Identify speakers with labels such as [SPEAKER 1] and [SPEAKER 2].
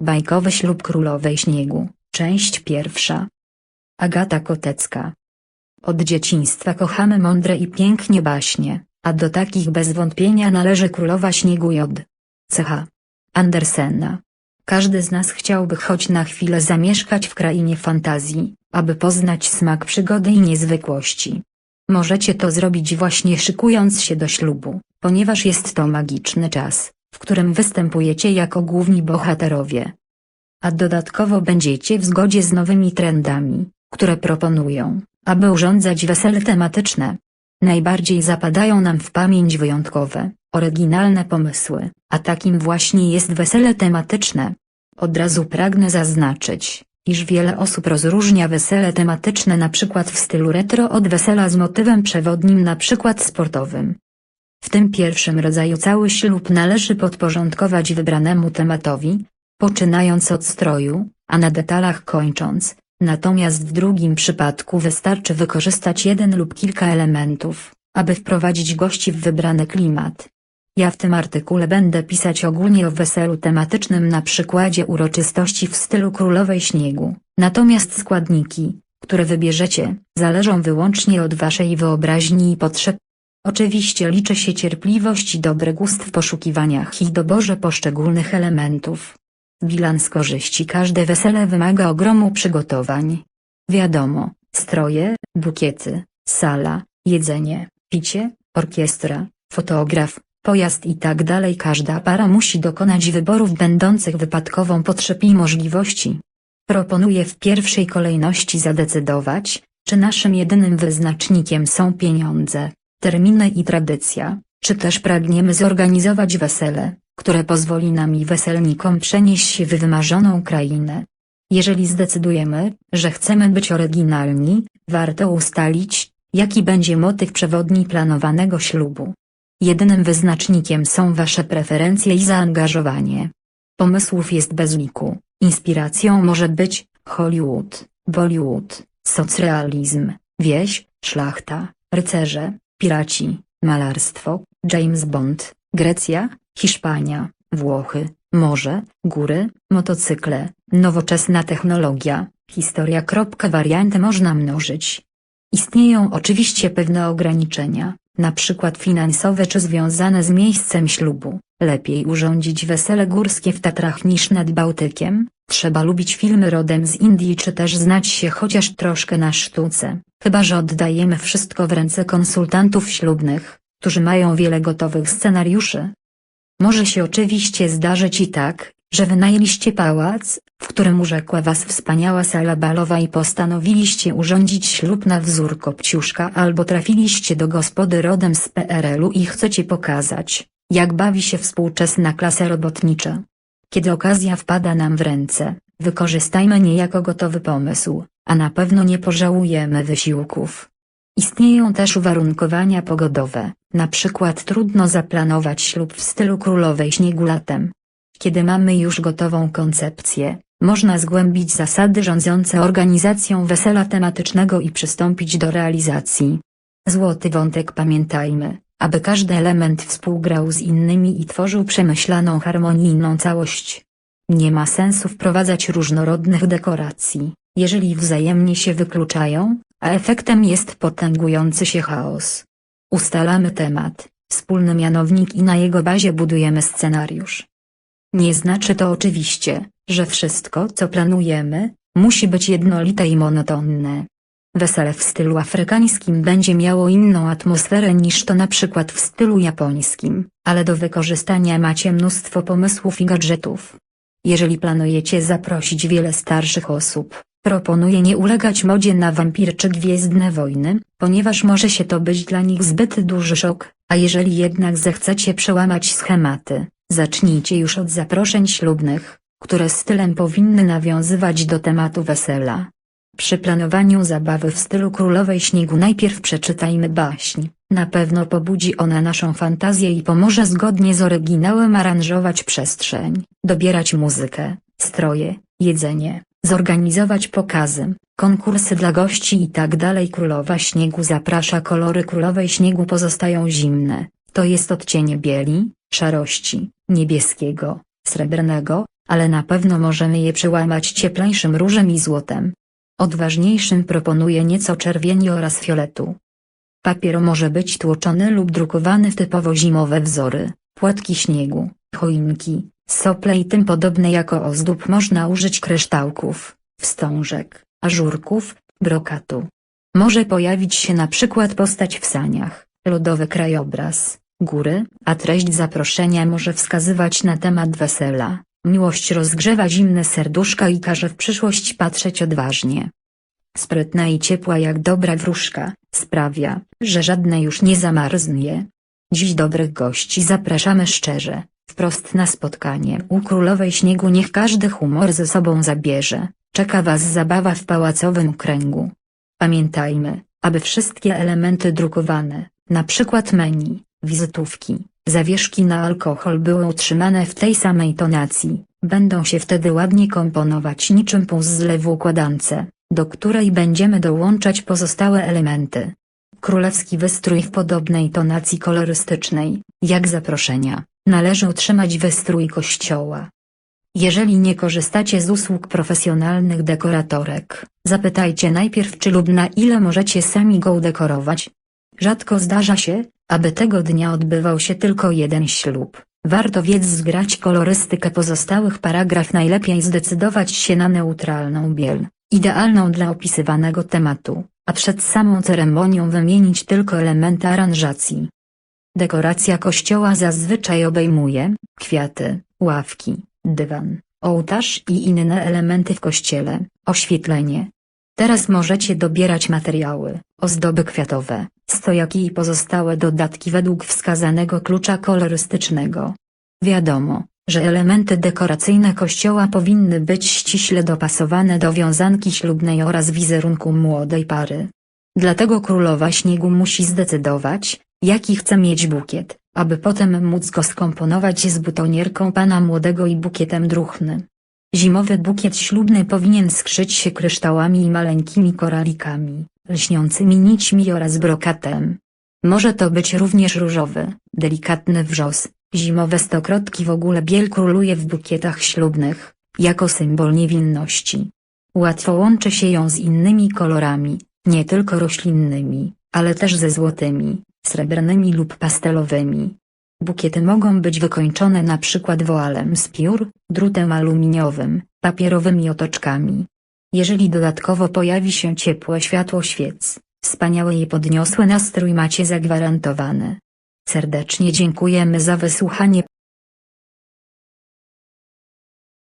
[SPEAKER 1] Bajkowy ślub królowej śniegu, część pierwsza. Agata Kotecka. Od dzieciństwa kochamy mądre i pięknie baśnie, a do takich bez wątpienia należy Królowa Śniegu J. C.H. Andersena. Każdy z nas chciałby choć na chwilę zamieszkać w krainie fantazji, aby poznać smak przygody i niezwykłości. Możecie to zrobić właśnie szykując się do ślubu, ponieważ jest to magiczny czas, w którym występujecie jako główni bohaterowie. A dodatkowo będziecie w zgodzie z nowymi trendami, które proponują, aby urządzać wesele tematyczne. Najbardziej zapadają nam w pamięć wyjątkowe, oryginalne pomysły, a takim właśnie jest wesele tematyczne. Od razu pragnę zaznaczyć, iż wiele osób rozróżnia wesele tematyczne przykład w stylu retro od wesela z motywem przewodnim przykład sportowym. W tym pierwszym rodzaju cały ślub należy podporządkować wybranemu tematowi, poczynając od stroju, a na detalach kończąc, natomiast w drugim przypadku wystarczy wykorzystać jeden lub kilka elementów, aby wprowadzić gości w wybrany klimat. Ja w tym artykule będę pisać ogólnie o weselu tematycznym na przykładzie uroczystości w stylu królowej śniegu, natomiast składniki, które wybierzecie, zależą wyłącznie od waszej wyobraźni i potrzeb. Oczywiście liczy się cierpliwość i dobry gust w poszukiwaniach i doborze poszczególnych elementów. Bilans korzyści Każde wesele wymaga ogromu przygotowań. Wiadomo, stroje, bukiety, sala, jedzenie, picie, orkiestra, fotograf, pojazd i tak dalej. Każda para musi dokonać wyborów będących wypadkową potrzeb i możliwości. Proponuję w pierwszej kolejności zadecydować, czy naszym jedynym wyznacznikiem są pieniądze, terminy i tradycja, czy też pragniemy zorganizować wesele, które pozwoli nam i weselnikom przenieść się w wymarzoną krainę. Jeżeli zdecydujemy, że chcemy być oryginalni, warto ustalić, jaki będzie motyw przewodni planowanego ślubu. Jedynym wyznacznikiem są Wasze preferencje i zaangażowanie. Pomysłów jest bez liku, inspiracją może być Hollywood, Bollywood, socrealizm, wieś, szlachta, rycerze, piraci, malarstwo, James Bond, Grecja, Hiszpania, Włochy, morze, góry, motocykle, nowoczesna technologia, historia. Warianty można mnożyć. Istnieją oczywiście pewne ograniczenia, na przykład finansowe czy związane z miejscem ślubu. Lepiej urządzić wesele górskie w Tatrach niż nad Bałtykiem, trzeba lubić filmy rodem z Indii czy też znać się chociaż troszkę na sztuce, chyba że oddajemy wszystko w ręce konsultantów ślubnych, którzy mają wiele gotowych scenariuszy. Może się oczywiście zdarzyć i tak, że wynajęliście pałac, w którym urzekła was wspaniała sala balowa i postanowiliście urządzić ślub na wzór kopciuszka albo trafiliście do gospody rodem z PRL-u i chcecie pokazać, jak bawi się współczesna klasa robotnicza. Kiedy okazja wpada nam w ręce, wykorzystajmy niejako gotowy pomysł, a na pewno nie pożałujemy wysiłków. Istnieją też uwarunkowania pogodowe, na przykład trudno zaplanować ślub w stylu królowej śniegu latem. Kiedy mamy już gotową koncepcję, można zgłębić zasady rządzące organizacją wesela tematycznego i przystąpić do realizacji. Złoty wątek pamiętajmy, aby każdy element współgrał z innymi i tworzył przemyślaną harmonijną całość. Nie ma sensu wprowadzać różnorodnych dekoracji, jeżeli wzajemnie się wykluczają, a efektem jest potęgujący się chaos. Ustalamy temat, wspólny mianownik i na jego bazie budujemy scenariusz. Nie znaczy to oczywiście, że wszystko co planujemy, musi być jednolite i monotonne. Wesele w stylu afrykańskim będzie miało inną atmosferę niż to na przykład w stylu japońskim, ale do wykorzystania macie mnóstwo pomysłów i gadżetów. Jeżeli planujecie zaprosić wiele starszych osób, proponuję nie ulegać modzie na wampir czy gwiezdne wojny, ponieważ może się to być dla nich zbyt duży szok, a jeżeli jednak zechcecie przełamać schematy, zacznijcie już od zaproszeń ślubnych, które stylem powinny nawiązywać do tematu wesela. Przy planowaniu zabawy w stylu królowej śniegu najpierw przeczytajmy baśń, na pewno pobudzi ona naszą fantazję i pomoże zgodnie z oryginałem aranżować przestrzeń, dobierać muzykę, stroje, jedzenie, zorganizować pokazy, konkursy dla gości i tak dalej. Królowa śniegu zaprasza kolory królowej śniegu pozostają zimne, to jest odcienie bieli, szarości, niebieskiego, srebrnego, ale na pewno możemy je przełamać cieplejszym różem i złotem. Odważniejszym proponuję nieco czerwieni oraz fioletu. Papier może być tłoczony lub drukowany w typowo zimowe wzory, płatki śniegu, choinki, sople i tym podobne jako ozdób można użyć kryształków, wstążek, ażurków, brokatu. Może pojawić się na przykład postać w saniach, lodowy krajobraz, góry, a treść zaproszenia może wskazywać na temat wesela. Miłość rozgrzewa zimne serduszka i każe w przyszłość patrzeć odważnie. Sprytna i ciepła jak dobra wróżka, sprawia, że żadne już nie zamarznie. Dziś dobrych gości zapraszamy szczerze, wprost na spotkanie u królowej śniegu niech każdy humor ze sobą zabierze, czeka was zabawa w pałacowym kręgu. Pamiętajmy, aby wszystkie elementy drukowane, na przykład menu, wizytówki, zawieszki na alkohol były utrzymane w tej samej tonacji, będą się wtedy ładnie komponować niczym puzzle w układance, do której będziemy dołączać pozostałe elementy. Królewski wystrój w podobnej tonacji kolorystycznej, jak zaproszenia, należy utrzymać wystrój kościoła. Jeżeli nie korzystacie z usług profesjonalnych dekoratorek, zapytajcie najpierw czy lub na ile możecie sami go udekorować. Rzadko zdarza się, aby tego dnia odbywał się tylko jeden ślub. Warto więc zgrać kolorystykę pozostałych paragraf najlepiej zdecydować się na neutralną biel, idealną dla opisywanego tematu, a przed samą ceremonią wymienić tylko elementy aranżacji. Dekoracja kościoła zazwyczaj obejmuje kwiaty, ławki, dywan, ołtarz i inne elementy w kościele, oświetlenie. Teraz możecie dobierać materiały, ozdoby kwiatowe, stojaki i pozostałe dodatki według wskazanego klucza kolorystycznego. Wiadomo, że elementy dekoracyjne kościoła powinny być ściśle dopasowane do wiązanki ślubnej oraz wizerunku młodej pary. Dlatego królowa śniegu musi zdecydować, jaki chce mieć bukiet, aby potem móc go skomponować z butonierką pana młodego i bukietem druchny. Zimowy bukiet ślubny powinien skrzyć się kryształami i maleńkimi koralikami, lśniącymi nićmi oraz brokatem. Może to być również różowy, delikatny wrzos, zimowe stokrotki w ogóle biel króluje w bukietach ślubnych, jako symbol niewinności. Łatwo łączy się ją z innymi kolorami, nie tylko roślinnymi, ale też ze złotymi, srebrnymi lub pastelowymi. Bukiety mogą być wykończone na przykład woalem z piór, drutem aluminiowym, papierowymi otoczkami. Jeżeli dodatkowo pojawi się ciepłe światło świec, wspaniały i podniosły nastrój macie zagwarantowany. Serdecznie dziękujemy za wysłuchanie